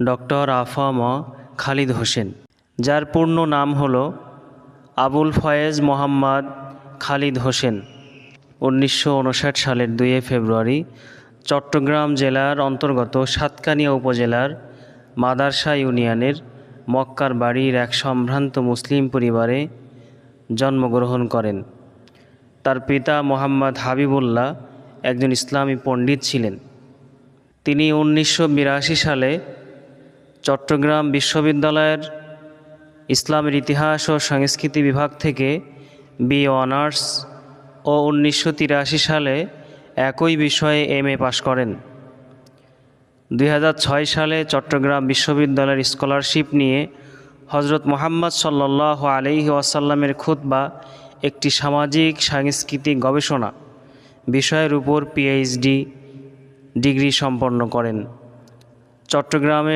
Doctor আফম Khalid Hossain, যার পূর্ণ নাম হল আবুল ফয়েজ মোহাম্মদ খালিদ হোসেন। উনিশশো উনষাট সালের দুইয়ে ফেব্রুয়ারি চট্টগ্রাম জেলার অন্তর্গত সাতকানিয়া উপজেলার মাদারসা ইউনিয়নের মক্কার বাড়ির এক সম্ভ্রান্ত মুসলিম পরিবারে জন্মগ্রহণ করেন। তার পিতা মোহাম্মদ হাবিবুল্লাহ একজন ইসলামী পণ্ডিত ছিলেন। তিনি উনিশশো বিরাশি সালে চট্টগ্রাম বিশ্ববিদ্যালয়ের ইসলামের ইতিহাস ও সংস্কৃতি বিভাগ থেকে বি অনার্স ও উনিশশো তিরাশি সালে একই বিষয়ে এম এ পাশ করেন। দু হাজার ছয় সালে চট্টগ্রাম বিশ্ববিদ্যালয়ের স্কলারশিপ নিয়ে হজরত মোহাম্মদ সাল্লাহ আলহি ওয়াসাল্লামের খুতবা একটি সামাজিক, সাংস্কৃতিক গবেষণা বিষয়ের উপর পিএইচডি ডিগ্রি সম্পন্ন করেন। চট্টগ্রামের